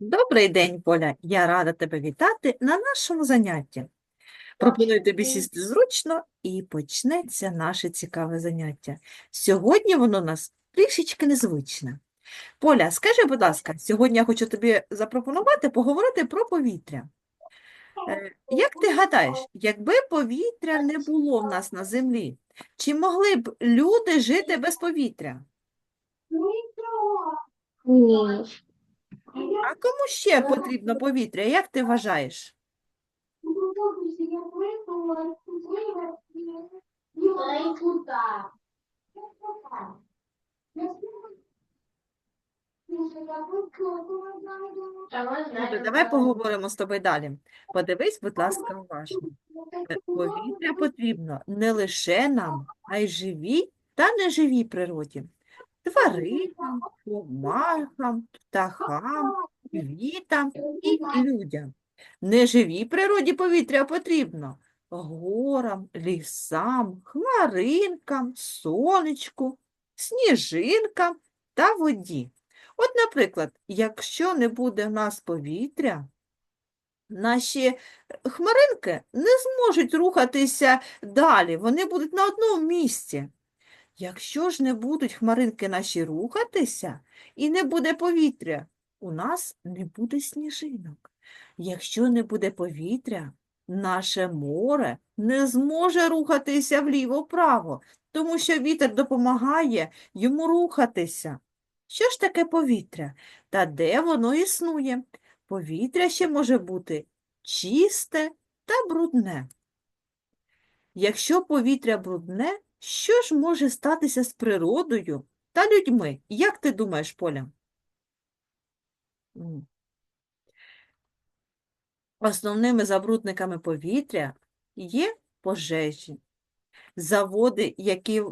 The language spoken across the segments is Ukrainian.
Добрий день, Поля. Я рада тебе вітати на нашому занятті. Пропоную тобі сісти зручно і почнеться наше цікаве заняття. Сьогодні воно у нас трішечки незвичне. Поля, скажи, будь ласка, сьогодні я хочу тобі запропонувати поговорити про повітря. Е, Як ти гадаєш, якби повітря не було в нас на землі, чи могли б люди жити без повітря? Ні. А кому ще потрібно повітря? Як ти вважаєш? Добре, давай поговоримо з тобою далі. Подивись, будь ласка, уважно. Повітря потрібно не лише нам, а й живій та неживій природі. Тваринам, комахам, птахам, квітам і людям. Неживій природі повітря потрібно горам, лісам, хмаринкам, сонечку, сніжинкам та воді. От, наприклад, якщо не буде в нас повітря, наші е, хмаринки не зможуть рухатися далі, вони будуть на одному місці. Якщо ж не будуть хмаринки наші рухатися і не буде повітря, у нас не буде сніжинок. Якщо не буде повітря, наше море не зможе рухатися вліво-вправо, тому що вітер допомагає йому рухатися. Що ж таке повітря? Та де воно існує? Повітря ще може бути чисте та брудне. Якщо повітря брудне, що ж може статися з природою та людьми? Як ти думаєш, Поля? Основними забрудниками повітря є пожежі, заводи, які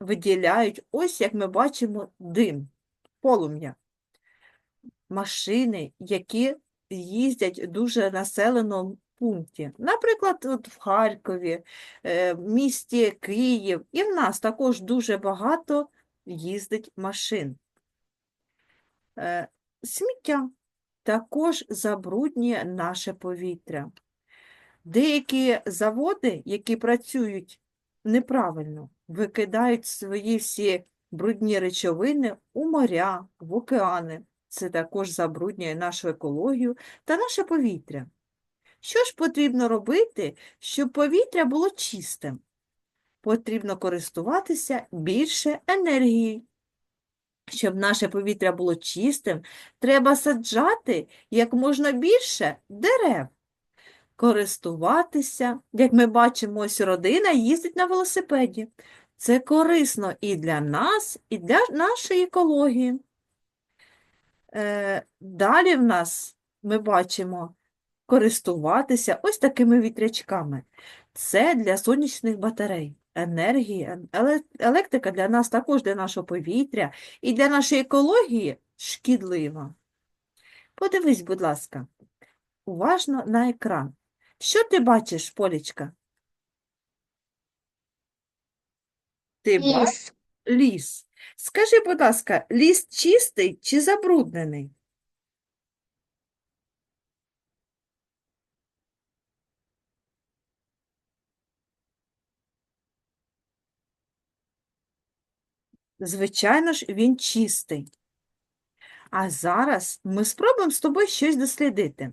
виділяють, ось як ми бачимо, дим, полум'я, машини, які їздять дуже населеному пункті. Наприклад, от в Харкові, е, місті Київ, і в нас також дуже багато їздить машин. Сміття також забруднює наше повітря. Деякі заводи, які працюють неправильно, викидають свої всі брудні речовини у моря, в океани. Це також забруднює нашу екологію та наше повітря. Що ж потрібно робити, щоб повітря було чистим? Потрібно користуватися більше енергією. Щоб наше повітря було чистим, треба саджати як можна більше дерев користуватися. Як ми бачимо, ось родина їздить на велосипеді. Це корисно і для нас, і для нашої екології. Е, далі в нас ми бачимо користуватися ось такими вітрячками. Це для сонячних батарей. Енергія, еле- електрика для нас також для нашого повітря і для нашої екології шкідлива. Подивись, будь ласка, уважно на екран. Що ти бачиш, Полічка? Ти бачиш ліс. Скажи, будь ласка, ліс чистий чи забруднений? Звичайно ж, він чистий. А зараз ми спробуємо з тобою щось дослідити.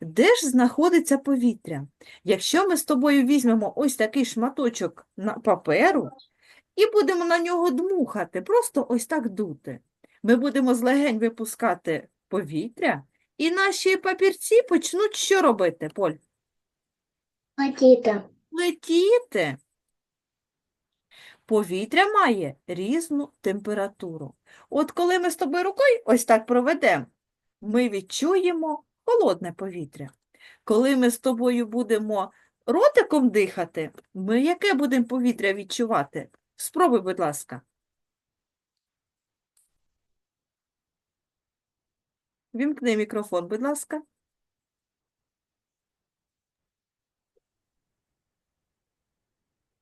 Де ж знаходиться повітря? Якщо ми з тобою візьмемо ось такий шматочок на паперу і будемо на нього дмухати, просто ось так дути, ми будемо злегень випускати повітря, і наші папірці почнуть що робити, Поль? Матіта. Летіти. Повітря має різну температуру. От коли ми з тобою рукою ось так проведемо, ми відчуємо холодне повітря. Коли ми з тобою будемо ротиком дихати, ми яке будемо повітря відчувати? Спробуй, будь ласка. Вімкни мікрофон, будь ласка.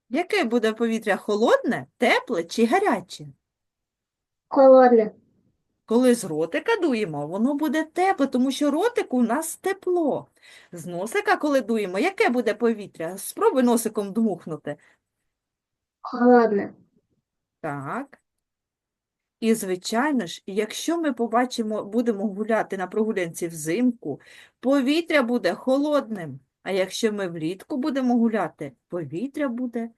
Яке буде повітря холодне, тепле чи гаряче? Холодне. Коли з ротика дуємо, воно буде тепле, тому що ротик у нас тепло. З носика, коли дуємо, яке буде повітря? Спробуй носиком дмухнути. Холодно. Так. І, звичайно ж, якщо ми побачимо, будемо гуляти на прогулянці взимку, повітря буде холодним. А якщо ми влітку будемо гуляти, повітря буде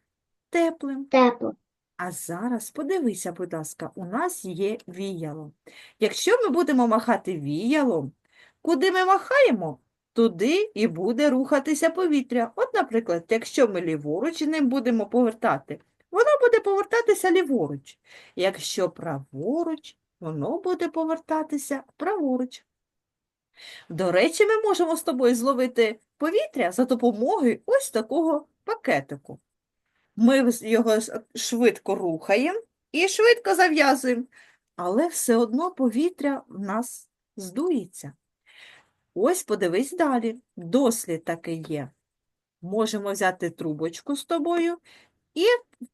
теплим. Тепло. А зараз подивися, будь ласка, у нас є віяло. Якщо ми будемо махати віялом, куди ми махаємо, туди і буде рухатися повітря. От, наприклад, якщо ми ліворуч ним будемо повертати, воно буде повертатися ліворуч. Якщо праворуч, воно буде повертатися праворуч. До речі, ми можемо з тобою зловити повітря за допомогою ось такого пакетику. Ми його швидко рухаємо і швидко зав'язуємо, але все одно повітря в нас здується. Ось подивись далі. Дослід такий є. Можемо взяти трубочку з тобою і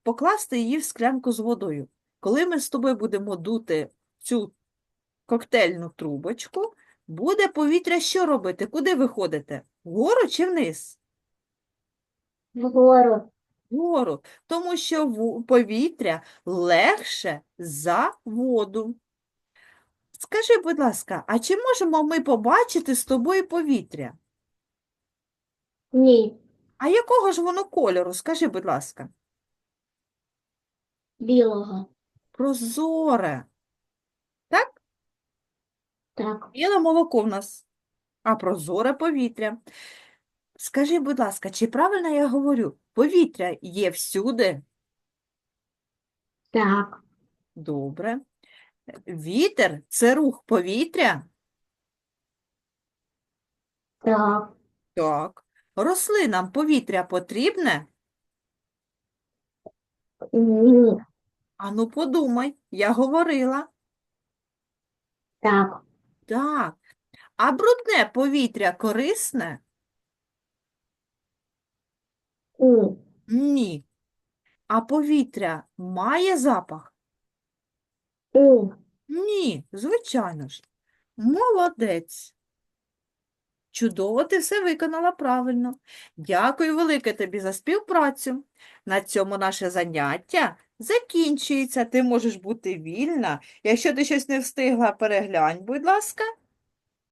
покласти її в склянку з водою. Коли ми з тобою будемо дути цю коктейльну трубочку, буде повітря що робити? Куди виходите? Вгору чи вниз? Вгору. Вгору, тому що повітря легше за воду. Скажи, будь ласка, а чи можемо ми побачити з тобою повітря? Ні. А якого ж воно кольору? Скажи, будь ласка. Білого. Прозоре. Так? Біле молоко в нас, а прозоре повітря. Скажи, будь ласка, чи правильно я говорю? Повітря є всюди? Так. Добре. Вітер – це рух повітря? Так. Так. Рослинам повітря потрібне? Ні. Ану, подумай, я говорила. Так. Так. А брудне повітря корисне? Ні. Ні. А повітря має запах? Ні. Ні, звичайно ж. Молодець. Чудово, ти все виконала правильно. Дякую велике тобі за співпрацю. На цьому наше заняття закінчується. Ти можеш бути вільна. Якщо ти щось не встигла, переглянь, будь ласка,